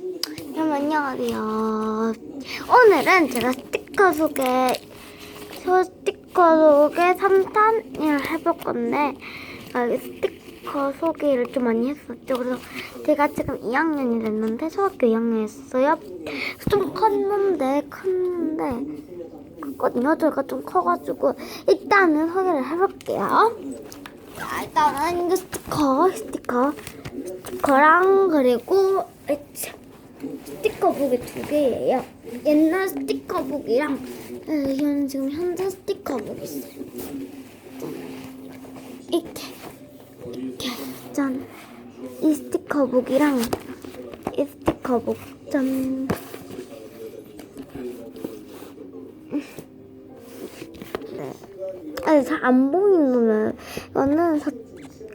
여러분 안녕하세요. 오늘은 제가 스티커 소개, 저 스티커 소개 3탄을 해볼 건데 아, 이 스티커 소개를 좀 많이 했었죠. 그래서 제가 지금 2학년이 됐는데 초등학교 2학년이었어요. 좀 컸는데 컸는데 컸거든요. 제가 좀 커가지고 일단은 소개를 해볼게요. 자, 일단은 이거 스티커, 스티커, 스티커랑 그리고. 스티커북이 두 개예요. 옛날 스티커북이랑 어, 현 지금 현재 스티커북 있어요. 짠. 이렇게 이렇게 짠. 이 스티커북이랑 이 스티커북 짠. 네. 아니 잘안 보이는 이거는 사-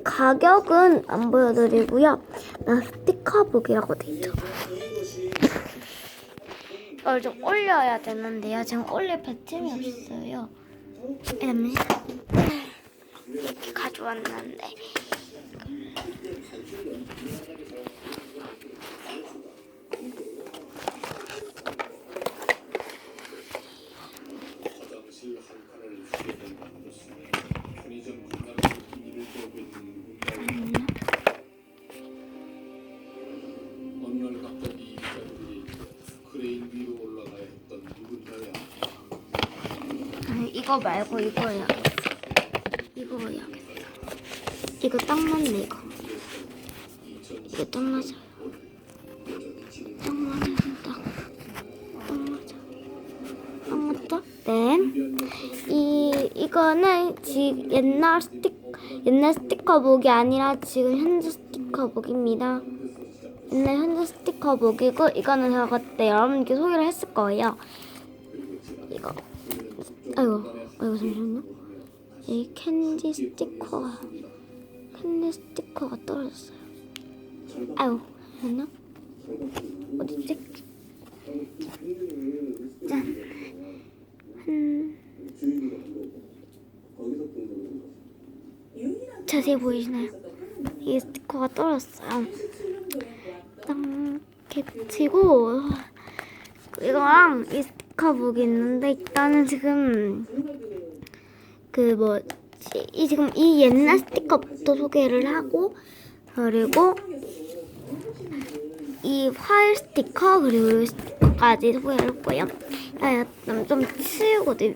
가격은 안 보여드리고요. 나 스티커북이라고 돼 있죠. 이걸 좀 올려야 되는데요. 지금 올릴 배틈이 없어요. 잠시만. 이렇게 가져왔는데. 이거 말고 이거 해야겠어. 이거 해야겠어. 이거 딱 맞네 이거. 이거 딱 맞아요. 네. 이 이거는 지 옛날 스틱 옛날 스티커북이 아니라 지금 현재 스티커북입니다. 옛날 현재 스티커북이고 이거는 제가 그때 여러분께 소개를 했을 거예요. 아이고 아이고 잠시만요. 이 캔디 스티커가 캔디 스티커가 떨어졌어요. 아이고 잠시만요. 어딨지? 짠. 한 자세히 보이시나요? 이 스티커가 떨어졌어요. 딱 이렇게 치고 이거랑 이 스티커북이 있는데 일단은 지금 그 뭐지 이 지금 이 옛날 스티커부터 소개를 하고 그리고 이 파일 스티커 그리고 이 스티커까지 소개를 했고요. 아, 좀, 좀 치우고 돼.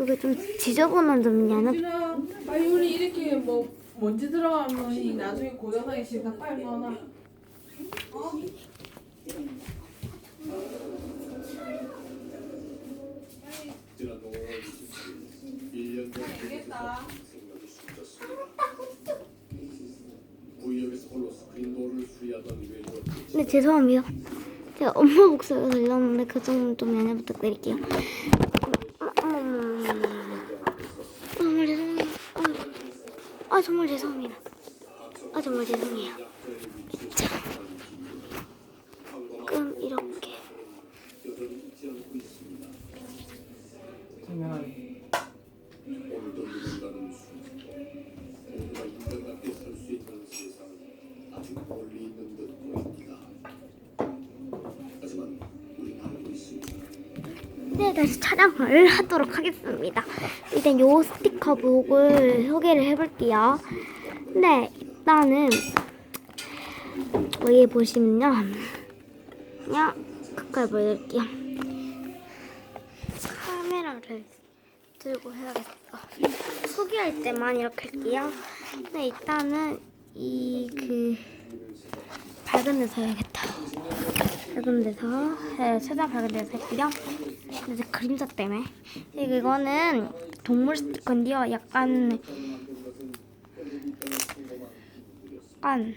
여기 좀 지저분한 점이. 유진아, 빨리 우리 이렇게 뭐 먼지 들어가면 이 나중에 고장나기 싫다. 빨리 넣어 놔. 어? 지난 5월 27일 1년 전 알겠다. 생각이 숨졌습니다. 구역에서 홀로 스크린도어를 수리하던 외조 네, 죄송합니다. 제가 엄마 목소리가 들렸는데 그 정도 좀 양해 부탁드릴게요. 정말 죄송해요. 아, 아, 정말 죄송합니다. 아, 정말 죄송해요. 네, 다시 촬영을 하도록 하겠습니다. 일단 요 스티커북을 소개를 해볼게요. 네, 일단은 여기 보시면요. 그냥 가까이 보여드릴게요. 카메라를 들고 해야겠어. 소개할 때만 이렇게 할게요. 네, 일단은 이 그 밝은 데서 해야겠다. 밝은 데서 네, 최대한 밝은 데서 했고요. 근데 이제 그림자 때문에 그리고 이거는 동물 스티커인데요. 약간 약간.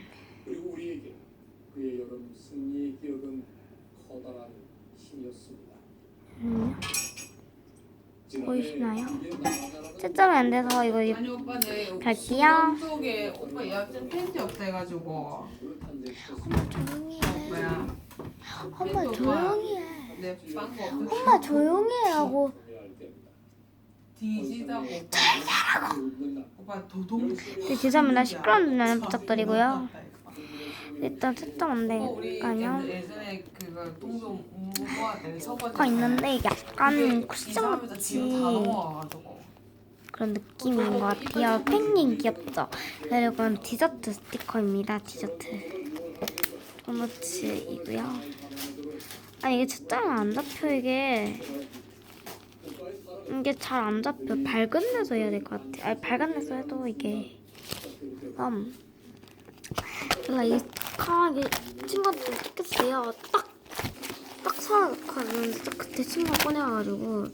음, 보이시나요? 채점이 안 돼서 이거 갈게요. 쪽에 오빠 예약증 팬티 없대가지고 조용히 오빠야 엄마 조용히 해. 없어. 엄마 조용히 때입니다. 뒤지자고 오빠. 도동. 네, 죄송합니다. 시끄러운 눈 부탁드리고요. 일단 채점 안 어, 우리 되니까요. 예전에 그거 동종 모모할 때 서버지 가 있는데 약간 쿠션 같이 넘어와가지고 그런 느낌인 것 같아요. 펭귄 귀엽죠? 그리고 이건 디저트 스티커입니다. 디저트 도너츠이고요. 아니 이게 채점이 안 잡혀 이게 이게 잘 안 잡혀. 밝은 데서 해야 될 것 같아. 아니 밝은 데서 해도 이게 음 제가 이 스티커 친구한테 뜯겼어요. 딱딱 사놓고 딱 그때 친구가 꺼내와가지고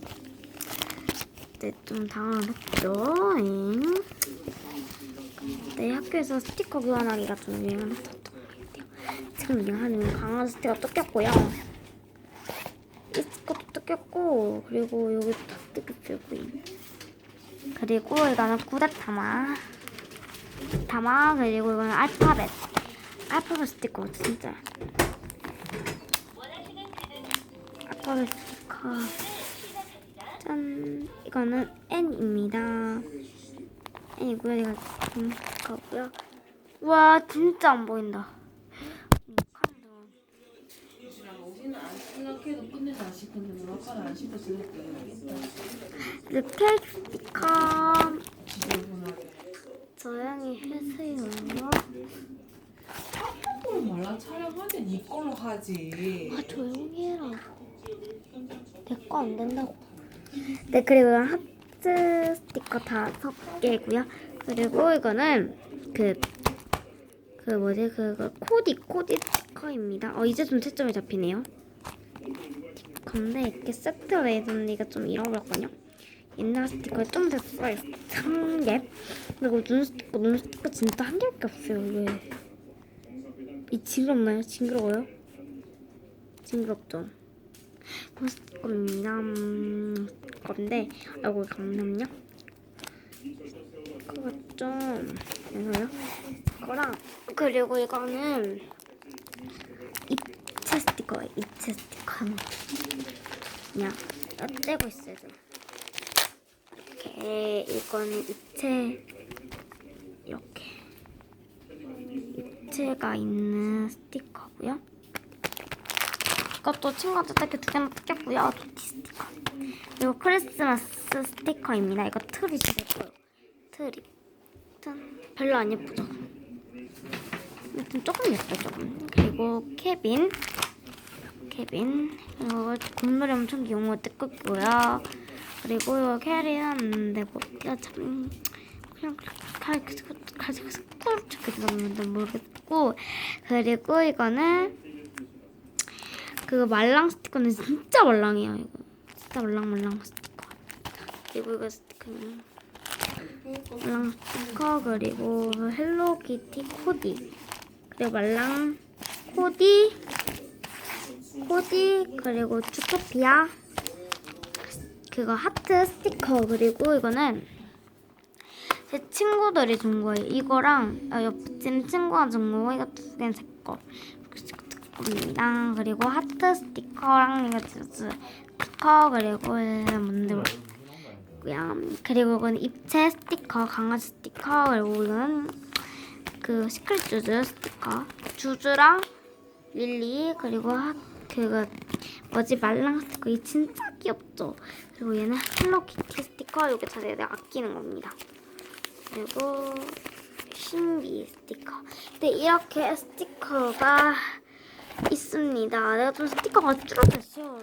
그때 좀 당황했죠. 잉. 네, 학교에서 스티커 교환하기가 좀 유행했었던 것 같아요. 지금 유행하는 강아지 스티커 뜯겼고요. 이 스티커도 뜯겼고, 그리고 여기 다. 거의. 그리고 이거는 구데타마. 타마, 그리고 이거는 알파벳. 알파벳 스티커, 진짜. 알파벳 스티커. 짠 이거는 N입니다 N이고요 내가 좀 가고요 와 진짜 안 보인다 음, 카메라. 우리는 안 생각해도 끝내자 싶은데 우리 아빠는 안 씹어 지냈대 이렇게 스티커 지저분하게 조용히 해주세요. 뭘 말라 촬영하는데 네 걸로 하지. 아 조용히 해라. 내 거 안 된다고. 네 그리고 이건 하트 스티커 다섯 개고요. 그리고 이거는 그 그 뭐지? 그거 코디 코디 스 티커입니다 어 이제 좀 채점이 잡히네요 근데 이렇게 있었는데 이거 좀 잃어버렸거든요 옛날 스티커에 좀 됐어요 한개 그리고 눈 스티커 눈 스티커 진짜 한 개밖에 없어요 왜 이 징그럽나요? 징그러워요? 징그럽죠? 포스트입니다. 음, 건데, 아이고, 잠깐만요. 그거 좀, 이거요? 그거랑, 그리고 이거는, 스티커예요. 입체 스티커. 그냥, 떼고 있어요. 좀. 이렇게, 이거는 입체, 이렇게. 입체가 있는 스티커고요. 이것도 친구한테 이렇게 두 개나 뜯겼고요. 도티 스티커. 그리고 크리스마스 스티커입니다. 이거 트리 예뻐요. 트리. 짠. 별로 안 예쁘죠? 좀 조금 조금. 그리고 케빈. 케빈. 그리고 곰돌이 엄청 거 뜯겼고요. 그리고 이거 캐리는 야, 참. 그냥 스쿠를 찾게 되는데 모르겠고. 그리고 이거는 그 말랑 스티커는 진짜 말랑해요 이거 진짜 말랑말랑 스티커 그리고 이거 스티커는 말랑 스티커 그리고 헬로키티 코디 그리고 말랑 코디 코디 그리고 주토피아 그거 하트 스티커 그리고 이거는 제 친구들이 준 거예요 이거랑 아, 옆집 친구가 준 거고 이거 두 개는 제 거 겁니다. 그리고 하트 스티커랑 이거 스티커 그리고 만들고요. 그리고 이건 입체 스티커, 강아지 스티커 그리고 이건 그 시크릿 주주 스티커, 주주랑 릴리 그리고 하, 그거 뭐지 말랑 스티커 이 진짜 귀엽죠. 그리고 얘는 헬로키티 스티커 이게 다 내가 아끼는 겁니다. 그리고 신비 스티커. 근데 이렇게 스티커가 있습니다. 내가 좀 스티커가 줄어들었어.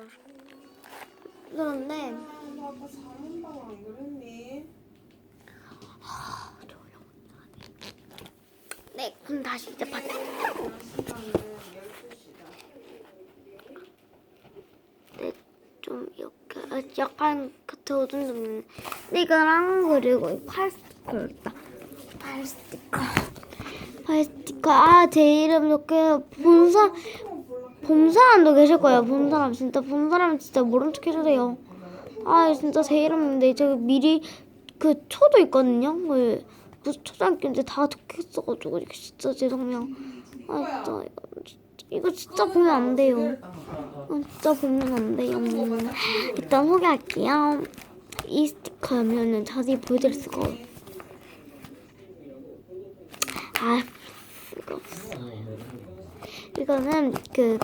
그런데? 네, 그럼 다시 이제 받. 시간은 12시다 네, 좀 이렇게 약간 겉에 어둠 좀 이거랑 그리고 이팔 스티커 있다. 팔 스티커. 팔 스티커. 아, 제 이름 이렇게 본 사람 본 사람도 계실 거예요. 본 사람 진짜 본 사람 진짜 모른 척 해주세요. 아 진짜 제 이름인데 제가 미리 그 초도 있거든요. 그 초등학교인데 다 적혀있어가지고 이게 진짜 죄송해요. 아 진짜 이거 진짜, 이거 진짜 보면 안 돼요. 아, 진짜 보면 안 돼요. 일단 소개할게요. 이 스티커면은 자세히 보여드릴 수가 없. 아 없어요. 이거는 그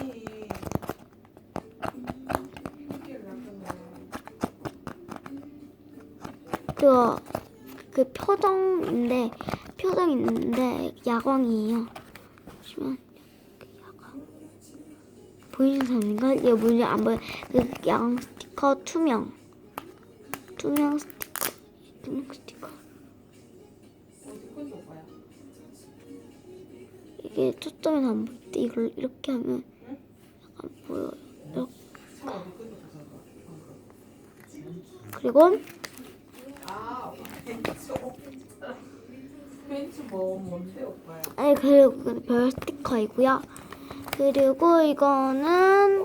그, 그 표정인데 표정 있는데 야광이에요. 보시면 이렇게 야광 보이는 사람인가? 이거 뭔지 안 보여. 그 야광 스티커 투명 투명 스티커 투명 스티커? 이게 초점이 안 보일 때 이걸 이렇게 하면 약간 보여요. 이렇게. 그리고 아 뭐? 아니 그리고 그별 스티커이고요. 그리고 이거는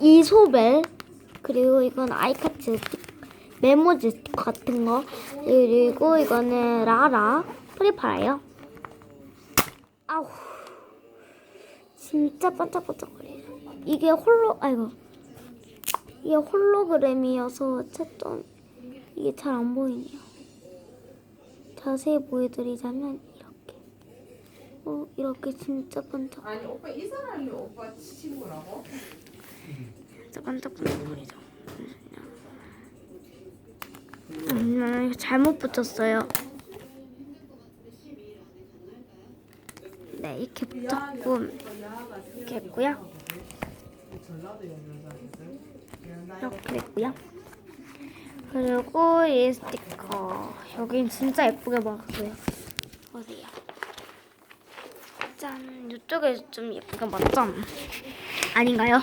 이소벨 그리고 이건 아이카츠 메모지 같은 거 그리고 이거는 라라 프리파라요. 아우 진짜 반짝반짝거려요 이게 홀로 아이고 이게 홀로그램이어서 채점 이게 잘 안 보이네요. 자세히 보여드리자면 어 이렇게 진짜 반짝 아니 오빠 이 사람이 오빠 친구라고? 진짜 반짝반짝거리죠. 음, 잘못 붙였어요. 네, 이렇게 붙였고 이렇게 했고요. 이렇게 됐고요. 그리고 이 스티커 여긴 진짜 예쁘게 먹었어요. 보세요. 짠, 이쪽에 좀 예쁘게 맞죠? 아닌가요?